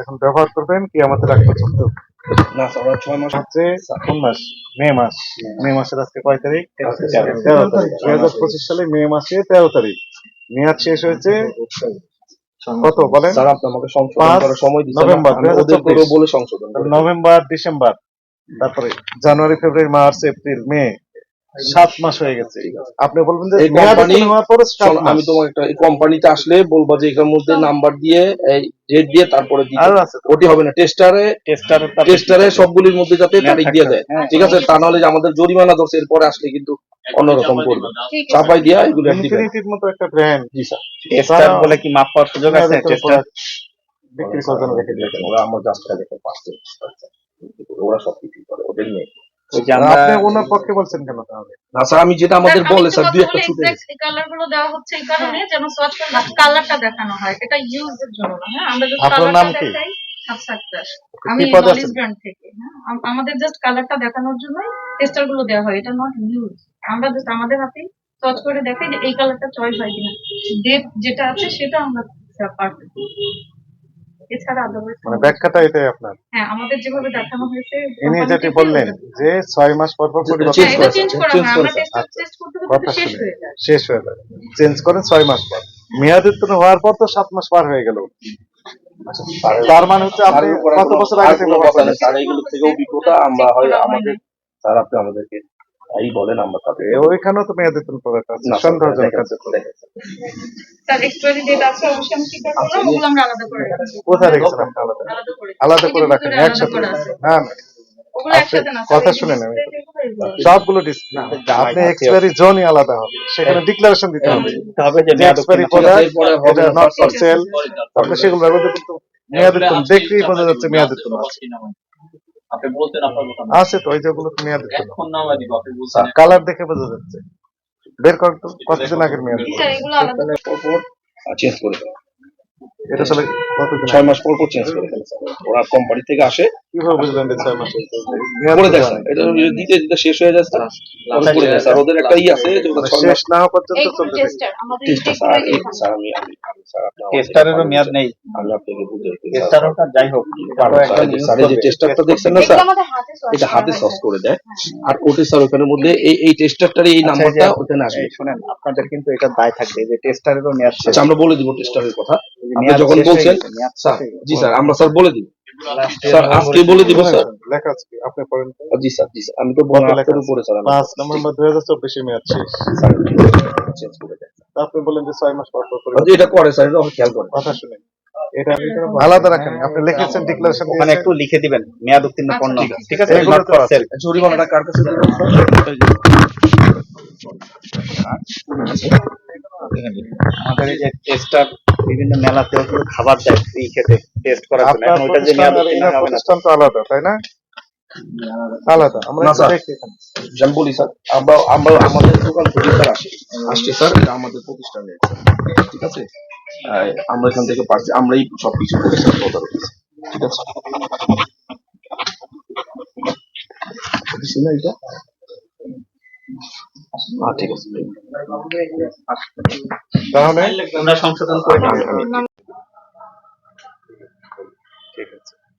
এখন ব্যবহার করবেন কি আমাদের আগ পর্যন্ত না স্যার ছয় মাস। হচ্ছে কোন মাস? মে মাস। মে মাসের আজকে কয় তারিখ? তেরো তেরো তারিখ। দুই হাজার পঁচিশ সালে মে মাসে তেরো তারিখ। মেয়াদ শেষ হয়েছে কত বলেন? স্যার আপনি আমাকে সংশোধন করার সময় দিচ্ছেন। নভেম্বর বলে সংশোধন নভেম্বর ডিসেম্বর তারপরে জানুয়ারি ফেব্রুয়ারি মার্চ এপ্রিল মে। সাত মাস হয়ে গেছে। আপনি বলবেন যে এই পরে আমি তোমাকে একটা এই কোম্পানিতে আসলে বলব যে এখানের মধ্যে নাম্বার দিয়ে এই ডেট দিয়ে তারপরে আছে ওটি হবে না টেস্টারে টেস্টারের টেস্টারে সবগুলির মধ্যে যাতে তারিখ দিয়ে দেয়। হ্যাঁ। ঠিক আছে? তা নাহলে যে আমাদের জরিমানা ধরছে এরপরে আসলে কিন্তু অন্যরকম করবে। চাপাই দিয়া এগুলো ইনফিনিটির মতো একটা ব্র্যান্ড জি স্যার। টেস্টার বলে কি মাপ পাওয়ার সুযোগ আছে? টেস্টার বিক্রি করার জন্য রেখে দিয়েছেন ওরা আমার জাস্ট দেখে পাচ্ছে ওরা সব কিছু করে ওদের নেই ওই যে আমরা আপনি ওনার পক্ষে বলছেন কেন তাহলে? না স্যার আমি যেটা আমাদের বলে স্যার দুই একটা ছুটে এই কালারগুলো দেওয়া হচ্ছে এই কারণে যেন সোয়াচ কালারটা দেখানো হয়। এটা ইউজের জন্য না হ্যাঁ? আমরা জাস্ট আপনার নাম কালারটা কি? দেখাই। হাফসা আমি নলেজ ব্র্যান্ড থেকে হ্যাঁ? আমাদের জাস্ট কালারটা দেখানোর জন্য টেস্টারগুলো দেওয়া হয় এটা নট ইউজ আমরা জাস্ট আমাদের হাতে সোয়াচ করে দেখাই যে এই কালারটা চয়েস হয় কিনা। ডেট যেটা আছে সেটা আমরা পারফেক্ট এছাড়া আদারওয়াইজ মানে ব্যাখ্যাটা এটাই আপনার। হ্যাঁ আমাদের যেভাবে দেখানো হয়েছে ইনি যেটি বললেন যে ছয় মাস পর পর পরিবর্তন change এটা করেছে, চেঞ্জ করা change আমরা করেছে। টেস্ট আচ্ছা। করতে করতে শেষ হয়ে যায়। শেষ হয়ে যায়। চেঞ্জ করেন ছয় মাস পর। মেয়াদ উত্তীর্ণ হওয়ার পর তো সাত মাস পার হয়ে গেল। তার মানে হচ্ছে আপনি কত বছর আগে থেকে আমরা হয় আমাদের স্যার আপনি আমাদেরকে এই বলেন আমরা তাদের ওইখানেও তো মেয়াদ আছে। সন্দেহজনক আছে অবশ্যই আমি ওগুলো আমরা আলাদা করে রাখছি। কোথায় রেখেছেন আপনি? আলাদা। আলাদা করে রাখেন ভিতরে একসাথে না না ওগুলো আপনি একসাথে না কথা display এগুলো এগুলো। সবগুলো ডিসপ্লে আপনি এক্সপায়ারি জোনই আলাদা হবে। সেখানে ডিক্লারেশন দিতে হবে। হবে যে যে এক্সপায়ারি প্রোডাক্ট হবে এটা না, নট ফর ঠিক সেল আপনি সেগুলো ব্যবহার কিন্তু মেয়াদ দেখলেই বোঝা যাচ্ছে মেয়াদ উত্তীর্ণ আছে আপনি বলতেন আপনার আছে তো ওই যেগুলো মেয়াদ উত্তীর্ণ এখন দিব আপনি বলছেন কালার দেখে বোঝা যাচ্ছে। বের করেন তো কতদিন আগের মেয়াদ? উত্তীর্ণ? স্যার এগুলো আলাদা। পর পর চেঞ্জ করে দেন এটা তাহলে কতদিন ছয় মাস পর পর চেঞ্জ করে দেন ওরা কোম্পানি থেকে আসে। কীভাবে বুঝলেন যে ছয় মাস হয়েছে? করে এটা দিতে দিতে শেষ হয়ে যায় স্যার করে দেয় স্যার। ওদের একটা ই আছে যে শেষ না হওয়া পর্যন্ত টেস্টার আমাদের করে। স্যার আমি আমি আমি স্যার আপনি আমাকে- টেস্টারেরও মেয়াদ নেই। আমি আপনাকে বুঝে টেস্টারটা যাই হোক পারব স্যার স্যার যে টেস্টারটা দেখছেন না স্যার হাতে এটা হাতে সস করে দেয়। আর ওটা স্যার মধ্যে এই এই টেস্টারটার এই নাম্বারটা ওখানে আসবে। এই শুনেন আপনাদের কিন্তু এটা দায় থাকবে যে টেস্টারেরও মেয়াদ শেষ। আচ্ছা আমরা বলে দিব টেস্টারের কথা। আপনি যখন বলছেন স্যার হয়ে। জি স্যার আমরা স্যার বলে দিব। স্যার আজকে বলে দিব স্যার। লেখা আছে কি? আপনি পড়েন জি স্যার জি স্যার। আমি তো বলার উপরে স্যার পাঁচ নভেম্বর দুই হাজার চব্বিশে মেয়াদ শেষ। চেঞ্জ করে দেয় আপনি বললেন যে ছয় মাস পর পর আচ্ছা, এটা করে স্যার এটা খেয়াল করে কথা শুনে এটা আলাদা রাখেন। আপনি লিখেছেন ডিক্লারেশন ওখানে একটু লিখে দিবেন। মেয়াদ উত্তীর্ণ আচ্ছা, পণ্য। ঠিক আছে। এগুলো। জরিমানাটা কার কাছে দেবেন? আমাদের এই যে টেস্টার বিভিন্ন মেলাতেও তো খাবার দেয় ফ্রি খেতে। টেস্ট করার জন্য এখন ওইটা যে প্রতিষ্ঠান মেয়াদ উত্তীর্ণ হবে না। প্রতিষ্ঠান তো আলাদা তাই না? আলাদা আমরা না, একটু স্যার। দেখি এখানে। বলি স্যার আমরা আমরা আমাদের দোকান থেকে আসি। আসছে স্যার এটা আমাদের প্রতিষ্ঠানে ঠিক আছে? আমরা এখান থেকে পাচ্ছি আমরাই সবকিছু করি স্যার তদারকি ঠিক আছে? বুঝছি এটা? ঠিক আছে। তাহলে আমরা সংশোধন করে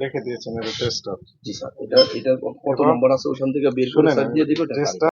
লিখে দিয়েছেন এটা টেস্ট জি স্যার এটা এটা কত নম্বর আছে ওখান থেকে বের করে স্যার দিয়ে দিব টেস্ট